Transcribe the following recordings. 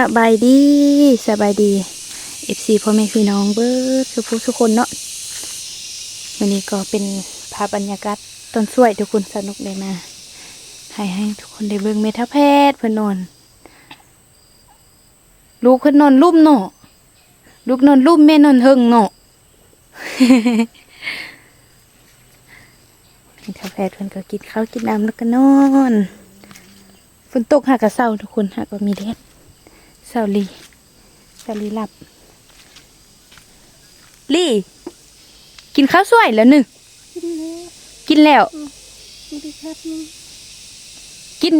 สบายดีสบายดีเอฟซีพ่อแม่พี่น้องเบิร์ดทุกผู้ทุกคนเนาะวันนี้ก็เป็นภาพบรรยากาศต้นสวยทุกคนสนุกเลยมาให้ให้ทุกคนได้เบิ่งเมทัแพทย์เพื่อนนอนลูกเพื่อนนอนลุ่มเนาะลูกนอนลุ่มแม่นอนเฮิงเนาะเมทัแพทย์เพื่อนก็กินข้าวกินน้ำแล้วก็นอนฝนตกหากระเศร้าทุกคนหากก็มีแดด เสาลีเสาลีหลับ ลี่ กินข้าวสวยแล้วหนึ่งกินแล้วกินแล้วกินไปครับนึงกิน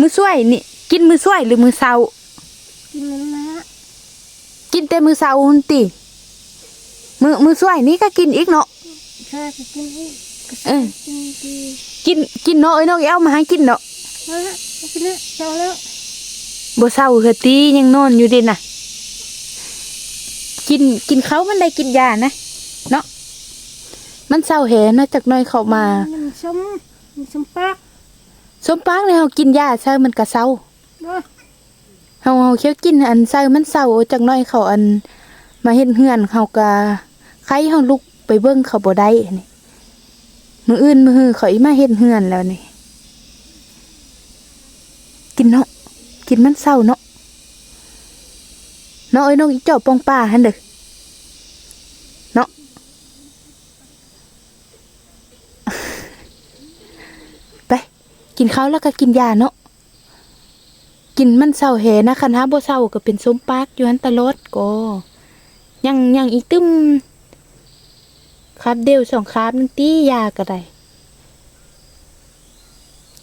มือสวยนี่ กินมือสวยหรือมือเสากินแล้วนะกินแต่มือเสาหุ่นติมือมือสวยนี่ก็กินอีกเนาะข้าจะกินให้กระเออกินดีกินกินเนาะไอ้น้องเอามาให้กินเนาะมาละมากินแล้วเช้าแล้ว บ่เศร้าเหอะตียังนอนอยู่เดิน่ะ กินกินเขาวมันได้กินยานะเนาะมันเศร้าแหเนาะจากหน้อยเขามามันส้มมันส้มปากสมปังเลยเฮากินยาใช่มันก็เศร้าเนาะเฮาเฮาเคี้ยวกินอันใส่มันเศร้าจักหน้อยเขาอัน มาเฮ็ดเฮือนเขาก็ใครเฮาลุกไปเบิ่งเขาบ่ได้นี่มื้ออื่นมื้อฮือเขาอีมาเฮ็ดเฮือนแล้วนี่ กินเนาะ กินมันเศร้าเนาะเนาะไอ้น้องอีเจ้าปองป่าหันเด้อเนาะไป กินข้าวแล้วก็กินยาเนาะกินมันเศร้าแหนะคันหาบ่เศร้าก็เป็นสมปากอยู่หันตลอดก็ยังยังอีกตึมครับเดียวสองครับนึงตียาก็ได้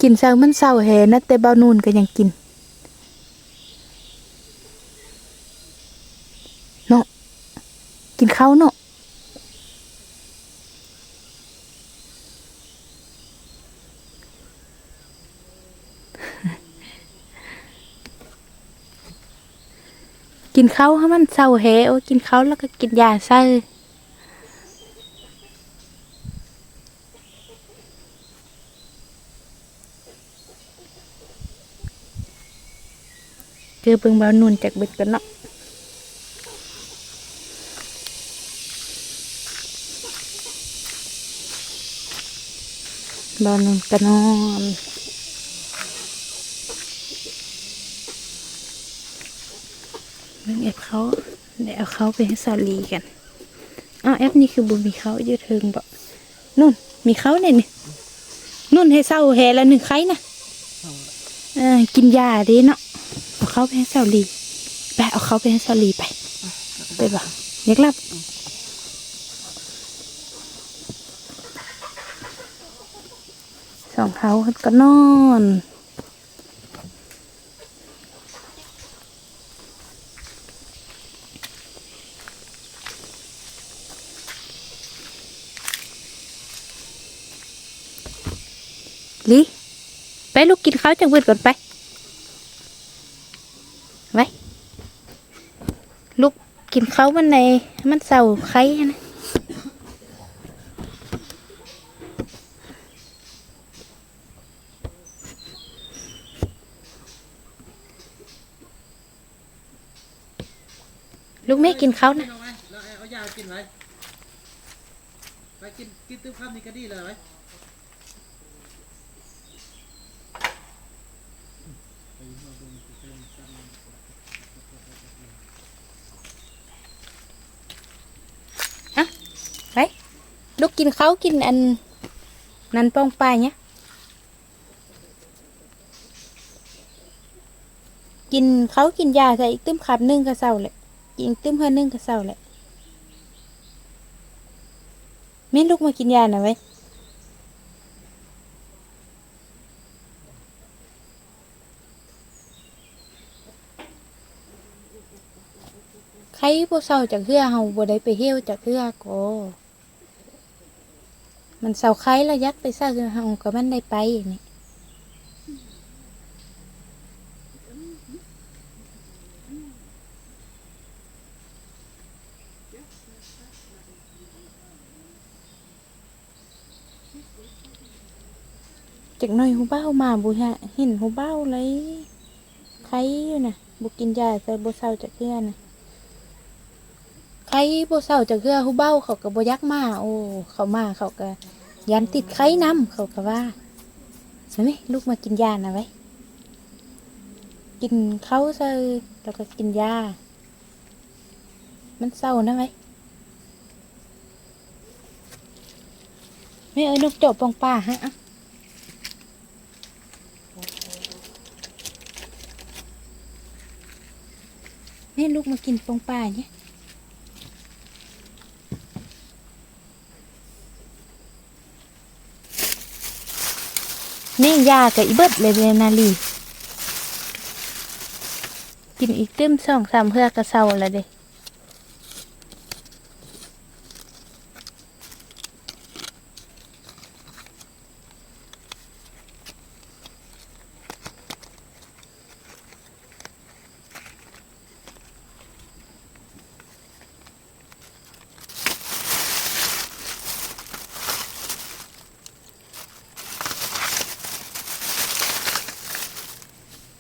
กินเศร้ามันเศร้าแหนะแต่เบานูนก็ยังกินเนาะ กินข้าวเนาะกินข้าวให้มันเศร้าแหโอ้กินข้าวแล้วก็กินยาใส่เกือเบิ่งเบานุ่นจากเบ็ดกันเนาะ บานุ่นก็นอนเบิ่งแอปเขาเดี๋ยวเอาเขาไปให้สาลีกันอ้าวแอปนี่คือบุมีเขาเยอะเทิงบอกนุ่น มีเขาเนี่ยนี่นุ่นให้เศร้าแหแล้วหนึ่งไข่นะเออกินยาดีเนาะเอาเขาไปให้สาลีไปเอาเขาไปให้สาลีไป ไปบ่เรียกรับ สองเขาก็นอนลิไปลูกกินข้าวจากเบิดก่อนไป ไว้ ลูกกินข้าวมันในมันเศร้าไข่นะ ลูกไม่กินข้าวนะเอาไว้แล้วเอายากินไว้ไปกินกินตื้อข้ามนี่ก็ดีเลยไว้ไปลูกกินข้าวกินอัน นันป้องปลายเนี่ยกินเขาวกินยาใส่อีกตึ้มขับนึ่งกระเซาเลยกิน อีกตึ้มเพื่อนึ่งกระเซาเลยไม่ลูกมากินยาหน่อยไว้ใครบ่เศร้าจากเฮือเฮาบ่ได้ไปเฮี้ยวจากเฮือก็มันเศร้าใครละยักไปซะเฮือเฮาก็มันได้ไปนี่ จากหน้อยหูเบ้ามาบุฮะเห็นหูเบ้าเลยใครข้อยู่นะบ่กินยาใส่บ่เศร้าจักเทื่อน่ะไข้บ่เศร้าจักเทื่อฮู้เบ้าเขาก็บ่อยักมาโอ้เขามาเขาก็ยันติดไข้นํเขาก็ว่าใช่ไหมลูกมากินยานะไว้กินเขาวใส่แล้วก็กินยา มันเศร้านะไว้ไม่เอ้ยนกจบปองป่าฮะ แม่ลูกมากินปองป่าเนี่ยนี่ยากับอีเบิดเลยเลยนาลี กินอีกเต็มสองสามเพื่อกระเซาแล้วเด้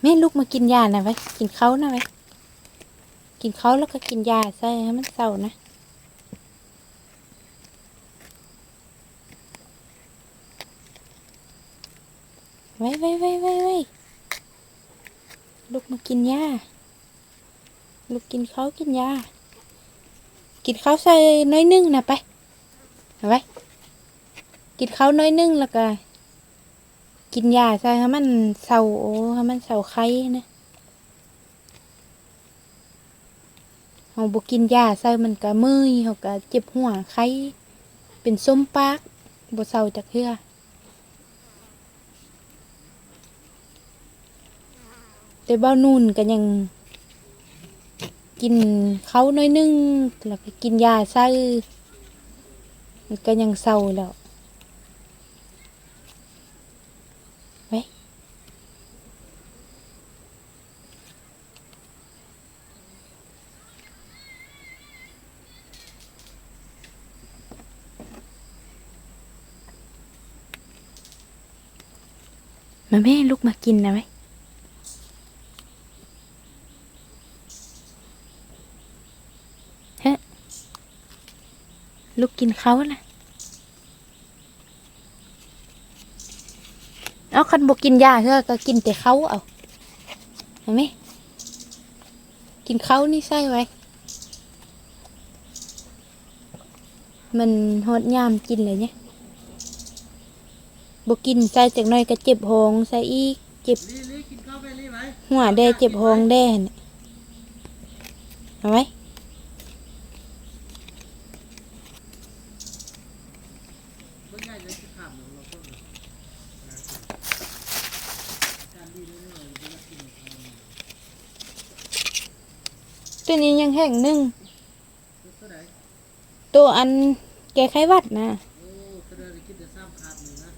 ม่ลูกมากินยาหน่อยไว้กินเขาหน่อยไว้กินเขาแล้วก็กินยาใส่ให้มันเศร้านะไว้ไว้ไว้ไว้ไว้ลูกมากินยาลูกกินเขากินยากินเขาใส่น้อยนึ่งนะไปเอาไว้กินเขาน้อยนึ่งแล้วก็ กินยาใส่ให้มันเศร้าโอ้ให้มันเศร้าไข้นะเฮาบ่กินยาใส่มันก็มือยเฮาก็เจ็บหัวไข้เป็นส้มปากบ่เซาจักเทื่อแต่บ้านุ่นก็ยัง กินเขาน้อยนึงแล้วก็กินยาใส่มันก็ยังเศร้าแล้ว มาแม่ลูกมากินนะไหมฮะลูกกินเขานะเอาคันบกินยาเถอะก็กินแต่เขาเอาเห็นไหมกินเขานี่ใส่ไว้มันหดยามกินเลยเนี่ย บกินใส่จากหน้อยก็เจ็บหองใส่อีกเจ็บลีลีกินข้าวไปลีไหมหัวแดเจ็บหองแดนเอาไว้เบิ่งง่ายเลยสิถามหนูเราคนน่ะการลีนิดหน่อยเวลากินข้าวเนี่ยตัวนี้ยังแห้งนึ่งเท่าไหร่ตัวอันแกไขหวัดนะ โอ้เท่าไหร่กินแต่ซ้ำขาดหนึ่งนะ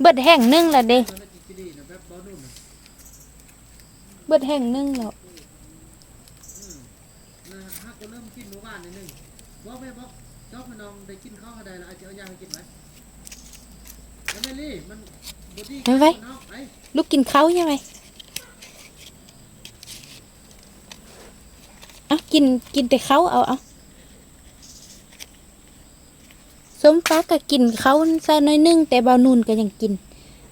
เบิดแห้งหนึ่งละเด้มันไม่กินกินดีนะแบบบ่นุ่มน่ะเบิดแห้งหนึ่งแล้วอืมนะฮักก็เริ่มกินหมู่บ้านนิดนึงบอกแม่บอกเจ้าพี่น้องได้กินข้าวก็ได้แล้วอาจจะเอายาให้กินไหมแล้วแม่ลี่มันบดีกับน้องไปลูกกินเขาใช่ไหมเอากินกินแต่เขาเอาเอา สมฟ้าก็กินเขาใส่น้อยนึงแต่เบานุ่นก็ยังกิน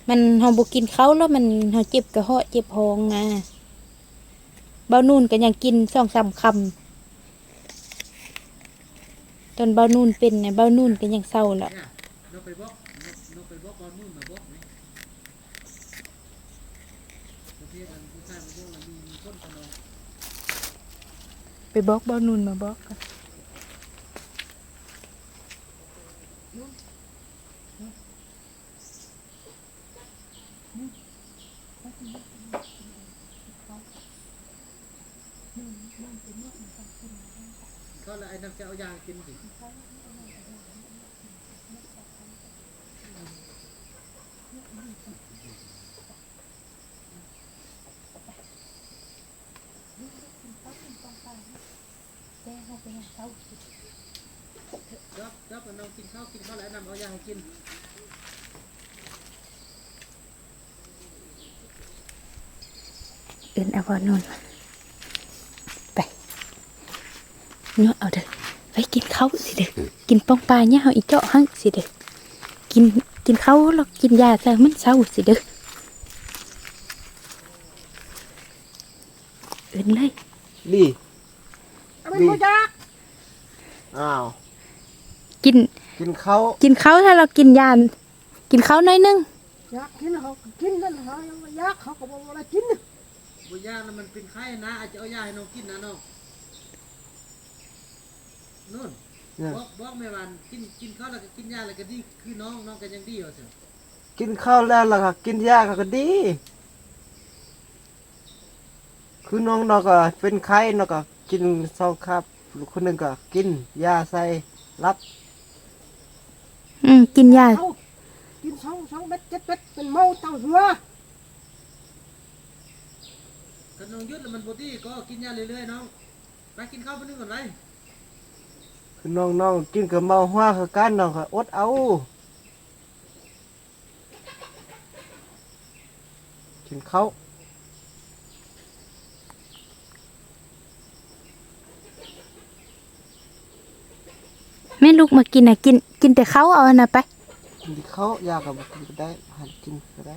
มันเฮาบ่กินเขาแล้วมันเฮาเจ็บกระเหาะเจ็บหองนะเบานุ่นก็ยังกินสองสามคำตอนเบานุ่นเป็นเนี่ยเบานุ่นก็ยังเศร้าแล้วไปบอกไปบอกบอลนู่นมาบอกไประเทศอันผู้ชายมาบอกว่ามีมีคนขนองไปบอกเบานุ่นมาบอก กันก็เลยไอ้น้ำจะเอายางกินสิจับจับมันน้องกินข้าวกินข้าวแล้วนำเอายาให้กิน อินเอาบอนนมาไปเนาะเอาเด้อไปกินข้าวสิเด้อกินปองปลาเนี่ยเฮาอีเจาะหังสิเด้อกินกินข้าวแล้วกินยาซะมันเศร้าสิเด้อเอินเลยลี่เอาไปบ่จักอ้าวกินกินข้าวกินข้าวถ้าเรากินยากินข้าวน้อยนึงอยากกินเขาก็กินนั่นเขายังบ่อยากเขาก็บ่ว่าอะไรกิน บุญยานะมันเป็นไข้นะ อาจจะเอายาให้น้องกินนะน้องนู่นบอกบอกแม่วันกินกินข้าวแล้วก็กินยาแล้วก็ดีคือน้องน้องก็ยังดีอยู่เสิกินข้าวแล้วล่ะค่ะกินยาก็ดี คือน้องนอกก็เป็นไข้นอกก็กินสองครับลูกคนหนึ่งก็กินยาใส่รับอืมกินยา เอากินสองสองเม็ดเจ็ดเม็ดเป็นเมาเต้าหัว กั นน้องยุดแล้วมันบดีก็กินยาเรื่อยๆน้องไปกินข้าวไปนึงก่อนไปคือน้องน้องกินกับเมาหัวคือกันน้องก็อดเอากินข้าวแม่ลูกมากินน่ะกินกินแต่ข้าวเอาอันน่ะไปกินข้าวยากับกินก็ได้หันกินก็ได้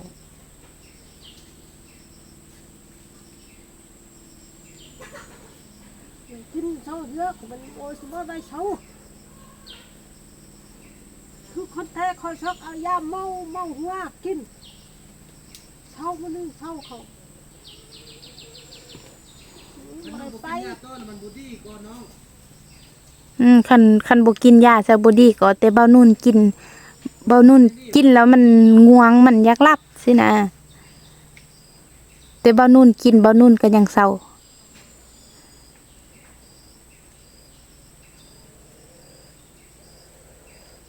กินเช้าเยอะก็มันโอ้ยสมบ่ได้เช้าคือคนแท้คอยชอกเอายาเมาเมาหัวกินเช้ามื้อนึงเช้าเขามันบ่บ่ได้กินไปยาต้อนมันบดีก็น้องอืมคันคันบ่กินยาซะบ่ดีก็แต่เบานุ่นกิน เบานุ่นกินแล้วมันง่วงมันอยากหลับสินะแต่เบานุ่นกินเบานุ่นก็ยังเศร้า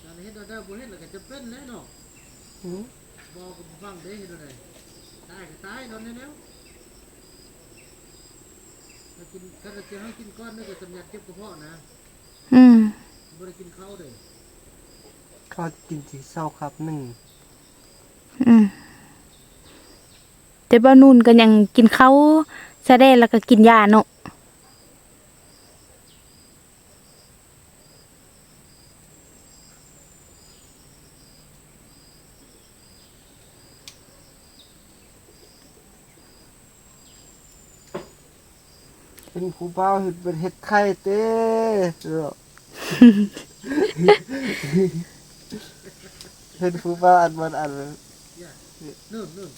ตอนนี้เฮ็ดได้บ่เฮ็ดแล้วก็จะเป็นแล้วเนาะ หือ บอกกับฟังเด้เฮ็ดได้ตายก็ตายนอนแนวๆถ้ากินกันจะให้กินก้อนนึงก็สำยัดเจ็บกระเพาะนะ อืมบ่ได้กินข้าวเด้อข้าวกินที่เศร้าครับหนึ่งอืมแต่เบานุ่นก็ยังกินข้าวซะได้แล้วก็กินยาเนาะ เป็นผู้บ่าเห็ดเป็นเห็ดไข่เต้เออเป็นผู้บ่าอันมันอันย่านู่นนู่น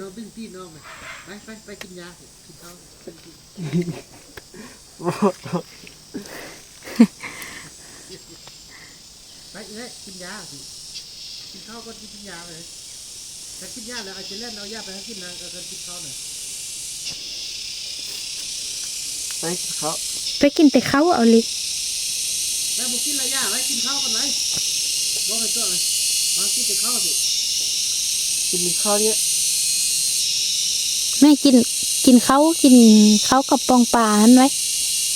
น้องดึงตีน้องไปไปไปไปกินยาสิกินข้าวไปเอ้ยกินยาสิกินข้าวก็กินยาเลยถ้ากินยาแล้วอาจจะเล่นเอายาไปให้กินนะก็กินข้าวหน่อย ไปเขาไปกินแต่ข้าวเอาเลยแล้วบุกินอะไรยาไว้กินข้าวกันไหมบอกให้ตัวเลยมากินแต่ข้าวสิกินข้าวเนี้ยแม่กินกินข้าวกินข้าวกับปองปลาหันไว้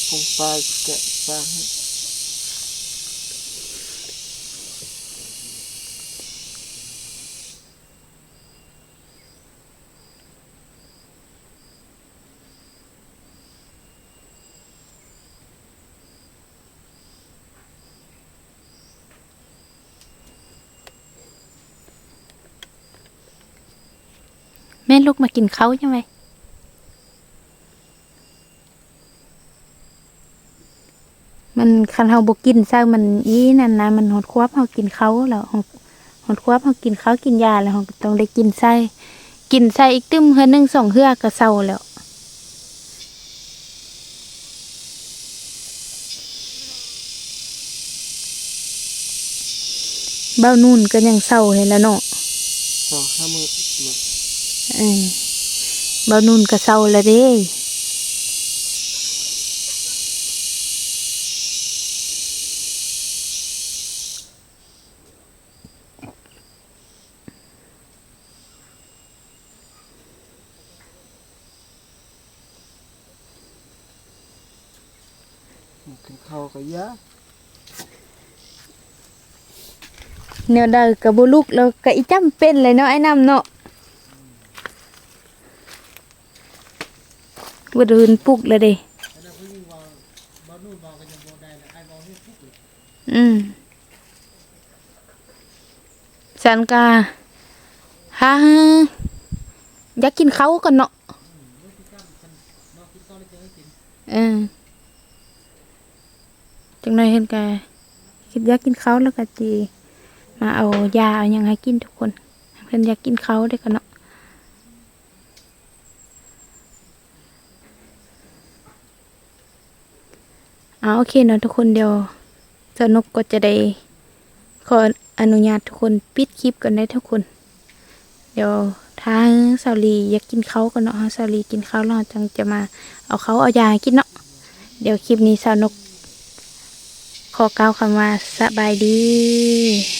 คงปลาแกะปลา แม่ลูกมากินเขาใช่ไหมมันคันเฮาบกินซะมันอีนั่นนะมันหดควบเฮากินเขาแล้วหดควบเฮากินเขากินยาแล้วเฮาต้องได้กินไส้กินไส้อีกตึมเฮือนึงสองเฮือก็เศร้าแล้วเบ้านุ่นก็ยังเศร้าเห็นแล้วเนาะสองห้ามือมือเออเบ้านุ่นก็เศร้าแล้วเด้กินข้าวก็ยะแนวใดก็บ่ลุกแล้วก็อีจำเป็นเลยเนาะไอ้น้ำเนาะ บ่เดินปลุกเลยเด้แต่นู่นบ่ก็ยังบ่ได้เลยเดย์อืมฉันก็ฮาอยากกินเขากันเนาะอือที่จ้ำฉันบ่กินาวเลยจะให้กินเออจังหน่อยเห็นกะคิดอยากกินเขาแล้วก็จีมาเอายาเอายังให้กินทุกคนเพิ่นอยากกินเขาวเด้อกันเนาะเอาโอเคเนาะทุกคนเดี๋ยวสนุกก็จะได้ขออนุญาตทุกคนปิดคลิปกันได้ทุกคน เดี๋ยวทางสาวลีอยากกินเขากันเนาะสาวลีกินเขาแล้วเราจังจะมาเอาเขาเอายากินเนาะเดี๋ยวคลิปนี้สาวนก ขอกล่าวคำว่าสบายดี